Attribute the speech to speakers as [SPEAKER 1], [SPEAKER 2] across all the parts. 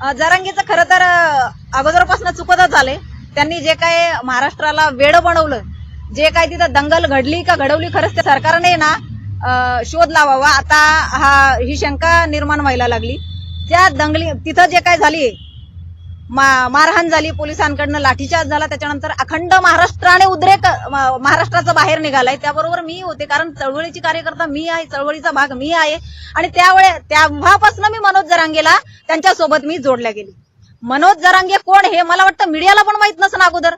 [SPEAKER 1] जरांगीचं खरं तर अगोदरपासून चुकतच आले त्यांनी जे काय महाराष्ट्राला वेड बनवलं जे काय तिथं दंगल घडली का घडवली खरंच त्या सरकारने ना शोध लावावा. आता हा ही शंका निर्माण व्हायला लागली. त्या दंगली तिथं जे काय झाली मारहाण झाली पोलिसांकडनं लाठीचार्ज झाला त्याच्यानंतर अखंड महाराष्ट्राने उद्रेक महाराष्ट्राचं महाराष्ट्राचा बाहेर निघालाय. त्याबरोबर मी होते कारण चळवळीची कार्यकर्ता मी आहे चळवळीचा भाग मी आहे. आणि त्यावेळे तेव्हापासून मी मनोज जरांगेला त्यांच्यासोबत मी जोडल्या गेली. मनोज जरांगे कोण हे मला वाटतं मीडियाला पण माहीत नसेल अगोदर.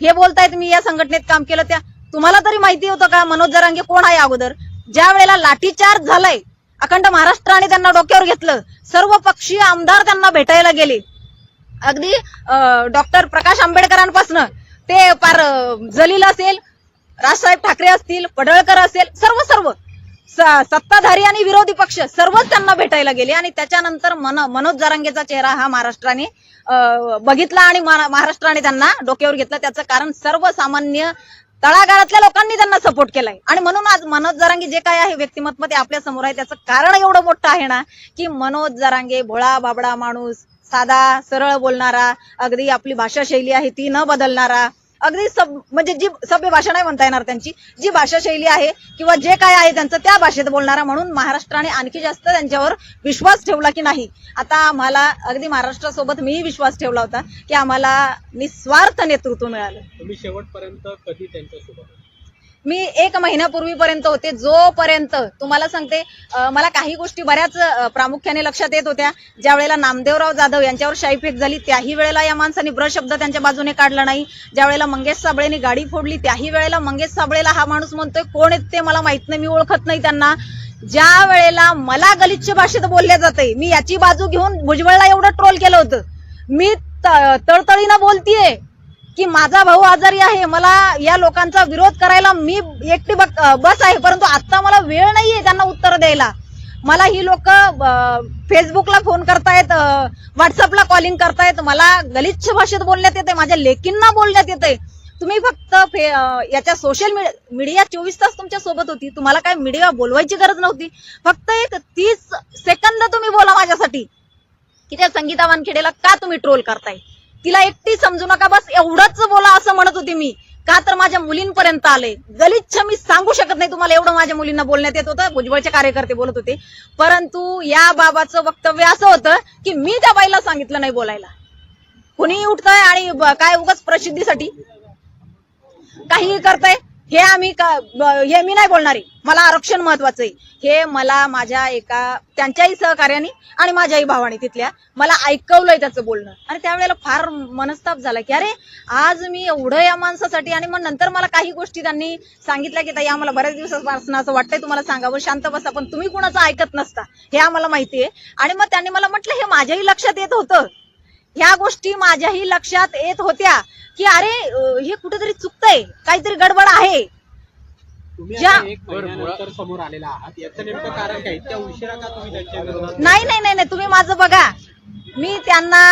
[SPEAKER 1] हे बोलतायत मी या संघटनेत काम केलं त्या तुम्हाला तरी माहिती होतं का मनोज जरांगे कोण आहे अगोदर? ज्या वेळेला लाठीचार्ज झालाय अखंड महाराष्ट्राने त्यांना डोक्यावर घेतलं सर्व पक्षीय आमदार त्यांना भेटायला गेले. अगदी डॉक्टर प्रकाश आंबेडकरांपासून ते पार जलील असेल राजसाहेब ठाकरे असतील पडळकर असेल सर्व सर्व सत्ताधारी आणि विरोधी पक्ष सर्वच त्यांना भेटायला गेले आणि त्याच्यानंतर मन मनोज जरांगेचा चेहरा हा महाराष्ट्राने अं, बघितला आणि महाराष्ट्राने त्यांना डोक्यावर घेतलं. त्याचं कारण सर्वसामान्य तळागाळातल्या लोकांनी त्यांना सपोर्ट केलाय. आणि म्हणून आज मनोज जरांगे जे काय आहे व्यक्तिमत्व ते आपल्यासमोर आहे. त्याचं कारण एवढं मोठं आहे ना की मनोज जरांगे भोळा बाबडा माणूस साधा सरळ बोलणारा अगदी आपली भाषा शैली आहे ती न बदलणारा अगदी सब म्हणजे जी सभ्य भाषा नाही म्हणता येणार त्यांची जी भाषा शैली आहे किंवा जे काय आहे त्यांचं त्या भाषेत बोलणारा म्हणून महाराष्ट्राने आणखी जास्त त्यांच्यावर विश्वास ठेवला की नाही. आता आम्हाला अगदी महाराष्ट्रासोबत मीही विश्वास ठेवला होता की आम्हाला निस्वार्थ नेतृत्व मिळालं.
[SPEAKER 2] तुम्ही शेवटपर्यंत कधी त्यांच्यासोबत
[SPEAKER 1] मी एक महिन्यापूर्वीपर्यंत होते जोपर्यंत तुम्हाला सांगते मला काही गोष्टी बऱ्याच प्रामुख्याने लक्षात येत होत्या. ज्या वेळेला नामदेवराव जाधव यांच्यावर शाईफेक झाली त्याही वेळेला या माणसाने ब्र शब्द त्यांच्या बाजूने काढला नाही. ज्या वेळेला मंगेश साबळेने गाडी फोडली त्याही वेळेला मंगेश साबळेला हा माणूस म्हणतोय कोण आहेत ते मला माहीत नाही मी ओळखत नाही त्यांना. ज्या वेळेला मला गलिच्छ भाषेत बोलले जाते मी याची बाजू घेऊन भुजबळला एवढं ट्रोल केलं होतं. मी तळतळीनं बोलतीये. की माझा भाऊ आजारी आहे मला या लोकांचा विरोध करायला मी एकटी बस आहे परंतु आता मला वेळ नाहीये त्यांना उत्तर द्यायला. मला ही लोक फेसबुकला फोन करतायत व्हॉट्सअपला कॉलिंग करतायत. मला गलिच्छ भाषेत बोलण्यात येते माझ्या लेकींना बोलण्यात येते तुम्ही फक्त याच्या सोशल मीडिया चोवीस तास तुमच्यासोबत होती. तुम्हाला काय मीडिया बोलवायची गरज नव्हती. फक्त एक तीस सेकंद तुम्ही बोला माझ्यासाठी. की त्या संगीता वानखेडेला का तुम्ही ट्रोल करताय? तिला एकटी समजू नका बस एवढंच बोला असं म्हणत होती मी. का तर माझ्या मुलींपर्यंत आले. गलिच्छ मी सांगू शकत नाही तुम्हाला एवढं माझ्या मुलींना बोलण्यात येत होतं. भुजबळचे कार्यकर्ते बोलत होते. परंतु या बाबाचं वक्तव्य असं होतं की मी त्या बाईला सांगितलं नाही बोलायला. कुणीही उठतंय आणि काय उगाच प्रसिद्धीसाठी काहीही करताय. हे आम्ही का- हे मी नाही बोलणारे. मला आरक्षण महत्वाचं आहे. हे मला माझ्या एका त्यांच्याही सहकार्याने आणि माझ्याही भावाने तिथल्या मला ऐकवलंय त्याचं बोलणं. आणि त्यावेळेला फार मनस्ताप झाला की अरे आज मी एवढं या माणसासाठी आणि मग नंतर मला काही गोष्टी त्यांनी सांगितल्या की ताई आम्हाला बऱ्याच दिवसापासून असं वाटतंय तुम्हाला सांगावं शांत बसा पण तुम्ही कुणाचं ऐकत नसता. हे आम्हाला माहिती आहे. आणि मग त्यांनी मला म्हटलं हे माझ्याही लक्षात येत होतं. ह्या गोष्टी माझ्याही लक्षात येत होत्या की अरे हे कुठेतरी चुकतंय काहीतरी गडबड आहे. नाही नाही नाही तुम्ही माझं बघा. मी त्यांना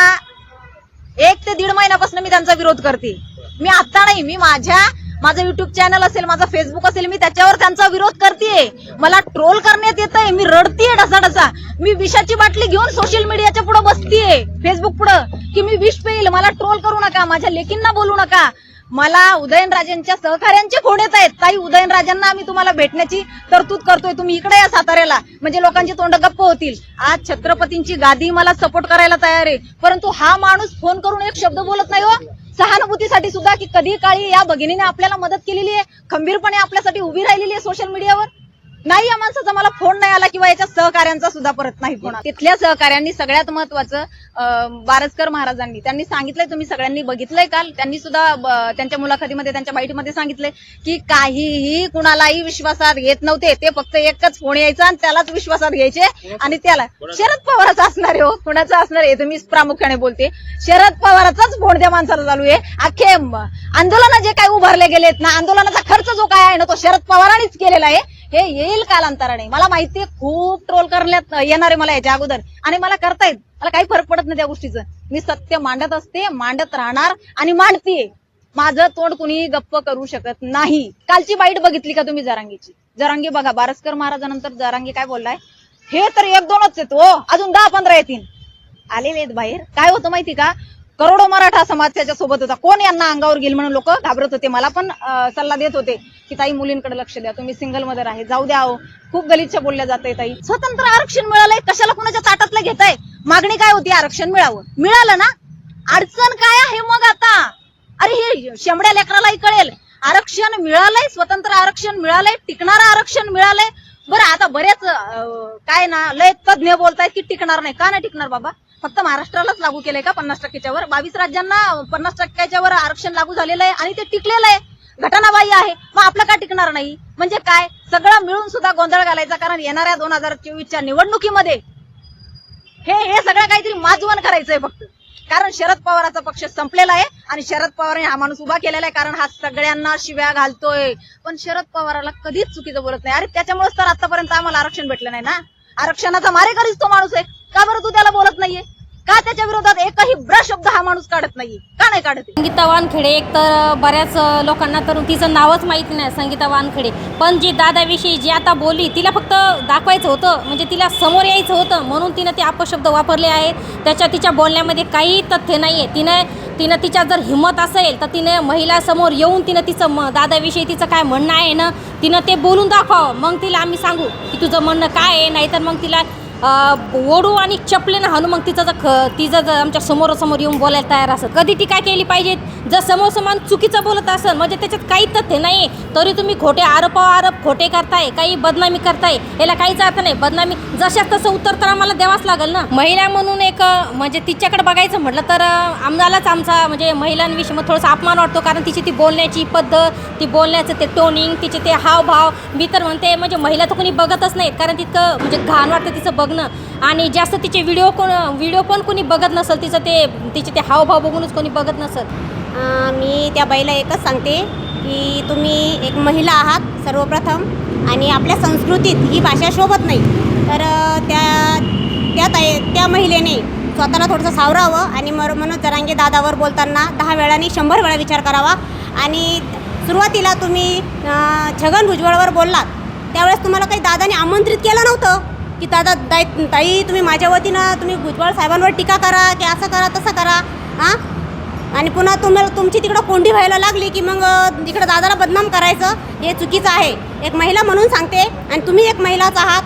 [SPEAKER 1] एक ते दीड महिन्यापासून मी त्यांचा विरोध करते. मी आता नाही मी माझ्या माझं युट्यूब चॅनल असेल माझा फेसबुक असेल मी त्याच्यावर त्यांचा विरोध करते मला ट्रोल करण्यात येत आहे मी रडतीये डसा डसा मी विषाची बाटली घेऊन सोशल मीडियाच्या पुढे बसतीये. फेसबुक पुढे. की मी विष पेईल. मला ट्रोल करू नका. माझ्या लेकींना बोलू नका. मला उदयनराजेंच्या सहकार्यांचे फोन येत आहेत. ताई उदयनराजांना आम्ही तुम्हाला भेटण्याची तरतूद करतोय. तुम्ही इकडे या साताऱ्याला. म्हणजे लोकांची तोंड गप्प होतील. आज छत्रपतींची गादी मला सपोर्ट करायला तयार आहे. परंतु हा माणूस फोन करून एक शब्द बोलत नाही हो. सहानुभूतीसाठी सुद्धा की कधी काळी या भगिनीने आपल्याला मदत केलेली आहे? खंबीरपणे आपल्यासाठी उभी राहिलेली आहे सोशल मीडियावर नाही या माणसाचा मला फोन नाही आला किंवा याच्या सहकार्यांचा सुद्धा परत नाही फोन आला. तिथल्या सहकार्यांनी सगळ्यात महत्वाचं बारसकर महाराजांनी त्यांनी सांगितलंय तुम्ही सगळ्यांनी बघितलंय काल त्यांनी सुद्धा ब- त्यांच्या मुलाखतीमध्ये त्यांच्या बाईटमध्ये सांगितलंय की काहीही कुणालाही विश्वासात घेत नव्हते ते फक्त एकच फोन यायचा आणि त्यालाच विश्वासात घ्यायचे आणि त्याला. शरद पवाराचा असणार आहे हो कुणाचा असणार आहे तुम्ही प्रामुख्याने बोलते. शरद पवाराचाच फोन त्या माणसाला चालू आहे. अख्खे आंदोलन जे काही उभारले गेलेत ना आंदोलनाचा खर्च जो काय आहे ना तो शरद पवारांनीच केलेला आहे. हे येईल कालांतराने. मला माहितीये खूप ट्रोल करण्यात येणार आहे मला याच्या अगोदर. आणि मला करतायत मला काही फरक पडत नाही त्या गोष्टीचं. मी सत्य मांडत असते मांडत राहणार आणि मांडतीये. माझं तोंड कुणी गप्प करू शकत नाही. कालची बाईट बघितली का तुम्ही जरांगीची? जरांगी बघा बारसकर महाराजानंतर जरांगी काय बोललाय? हे तर एक दोनच येतो हो. अजून दहा पंधरा येतील. आलेले आहेत बाहेर. काय होतं माहिती का? करोडो मराठा समाज त्याच्या सोबत होता. कोण यांना अंगावर घेईल म्हणून लोक घाबरत होते? मला पण सल्ला देत होते की ताई मुलींकडे लक्ष द्या. तुम्ही सिंगल मदर आहे. जाऊ द्या अहो. खूप गलिच्छ बोलल्या जाते ताई. स्वतंत्र आरक्षण मिळालंय. कशाला कुणाच्या ताटातलं घेताय? मागणी काय होती आरक्षण मिळावं? मिळालं ना? अडचण काय आहे मग आता? अरे हे शेमड्या लेकरालाही कळेल. आरक्षण मिळालंय स्वतंत्र आरक्षण मिळालंय टिकणारं आरक्षण मिळालंय. बरं आता बरेच अं, काय ना लय तज्ञ बोलतायत की टिकणार नाही. का नाही टिकणार बाबा? फक्त महाराष्ट्रालाच लागू केलंय का पन्नास टक्क्याच्या वर बावीस राज्यांना पन्नास टक्क्याच्या वर आरक्षण लागू झालेलं आहे आणि ते टिकलेलं आहे. घटनाबाह्य आहे. मग आपलं का टिकणार नाही? म्हणजे काय? सगळं मिळून सुद्धा गोंधळ घालायचा कारण येणाऱ्या दोन हजार चोवीसच्या निवडणुकीमध्ये हे हे सगळं काहीतरी माजवण करायचंय फक्त. कारण शरद पवाराचा पक्ष संपलेला आहे आणि शरद पवार हा माणूस उभा केलेला आहे कारण हा सगळ्यांना शिव्या घालतोय. पण शरद पवाराला कधीच चुकीचं बोलत नाही. अरे त्याच्यामुळेच तर आतापर्यंत आम्हाला आरक्षण भेटलं नाही ना? आरक्षणाचा मारेकरीच तो माणूस आहे. का बरं तू त्याला बोलत नाहीये? का त्याच्या विरोधात एकही ब्रश शब्द हा माणूस काढत नाहीये? का नाही काढत
[SPEAKER 3] संगीता वानखेडे एक तर बऱ्याच लोकांना तर तिचं नावच माहिती नाही संगीता वानखेडे. पण जी दादाविषयी जी आता बोलली तिला फक्त दाखवायचं होतं. म्हणजे तिला समोर यायचं होतं. म्हणून तिनं ते अपशब्द वापरले आहे त्याच्या तिच्या बोलण्यामध्ये काही तथ्य नाही आहे तिनं तिनं तिच्या जर हिंमत असेल तर तिने महिलासमोर येऊन तिनं तिचं म दादाविषयी तिचं काय म्हणणं आहे ना तिनं ते बोलून दाखवावं. मग तिला आम्ही सांगू की तुझं म्हणणं काय आहे? नाहीतर मग तिला ओढू आणि चपलेनं हाणू मग तिचं जर ख तिचं जर आमच्या समोरासमोर येऊन बोलायला तयार असत कधी ती काय केली पाहिजे जर समोर समान चुकीचं बोलत असेल म्हणजे त्याच्यात काही तथ्य नाही तरी तुम्ही खोटे आरोपावर आरोप खोटे करताय काही बदनामी करताय याला काहीच अर्थ नाही. बदनामी जशा तसं उत्तर तर आम्हाला द्यावाच लागेल ना. महिला म्हणून एक म्हणजे तिच्याकडे बघायचं म्हटलं तर आम्हालाच आमचा म्हणजे महिलांविषयी मग थोडासा अपमान वाटतो. कारण तिची ती बोलण्याची पद्धत ती बोलण्याचं ते टोनिंग तिचे ते हावभाव मी तर म्हणते म्हणजे महिला तर कोणी बघतच नाहीत. कारण तितकं म्हणजे घाण वाटतं तिचं बघणं. आणि जास्त तिचे व्हिडिओ कोण व्हिडिओ पण कोणी बघत नसेल तिचं ते तिचे ते हावभाव बघूनच कोणी बघत नसेल.
[SPEAKER 4] मी त्या बाईला एकच सांगते की तुम्ही एक महिला आहात सर्वप्रथम आणि आपल्या संस्कृतीत ही भाषा शोभत नाही. तर त्या त्या ताई त्या महिलेने स्वतःला थोडंसं सावरावं आणि मर मनोज जरांगे दादावर बोलताना दहा वेळाने शंभर वेळा विचार करावा. आणि सुरुवातीला तुम्ही छगन भुजबळवर बोललात. त्यावेळेस तुम्हाला काही दादाने आमंत्रित केलं नव्हतं की दादा दाई ताई तुम्ही माझ्या वतीनं तुम्ही भुजबळ साहेबांवर टीका करा की असं करा तसं करा. हां? आणि पुन्हा तुम्हाला तुमची तिकडं कोंडी व्हायला लागली की मग तिकडं दादाला बदनाम करायचं हे चुकीचं आहे. एक महिला म्हणून सांगते आणि तुम्ही एक महिलाच आहात.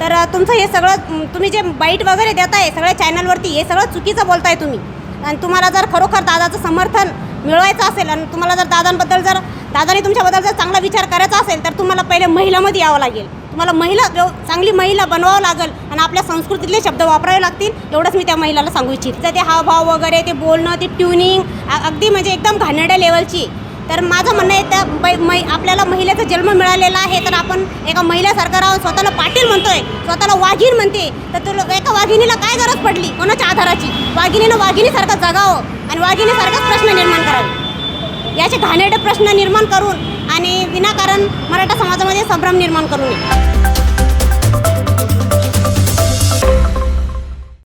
[SPEAKER 4] तर तुमचं हे सगळं तुम्ही जे बाईट वगैरे देताय सगळ्या चॅनलवरती हे सगळं चुकीचं बोलताय तुम्ही. आणि तुम्हाला जर खरोखर दादाचं समर्थन मिळवायचं असेल आणि तुम्हाला जर दादांबद्दल जर दादाने तुमच्याबद्दल जर चांगला विचार करायचा असेल तर तुम्हाला पहिले महिलामध्ये यावं लागेल. तुम्हाला महिला व्यव- चांगली महिला बनवावं लागेल आणि आपल्या संस्कृतीतले शब्द वापरावे लागतील एवढंच मी त्या महिलाला सांगू इच्छित. तर ते हावभाव वगैरे ते बोलणं ते ट्युनिंग अगदी म्हणजे एकदम घाणेरड्या लेवलची तर माझं म्हणणं आहे त्या बै मै आपल्याला महिलेचा जन्म मिळालेला आहे तर आपण एका महिलासारखं राहून स्वतःला पाटील म्हणतोय स्वतःला वाघीण म्हणते. तर तुला एका वाघिणीला काय गरज पडली? कोणाच्या आधाराची? वाघिणीनं वाघिणीसारखं जगावं आणि वाघिणीसारखाच प्रश्न निर्माण करावे. याचे घाणेरडे प्रश्न निर्माण करून आणि विनाकारण मराठा समाजामध्ये संभ्रम निर्माण करू नये.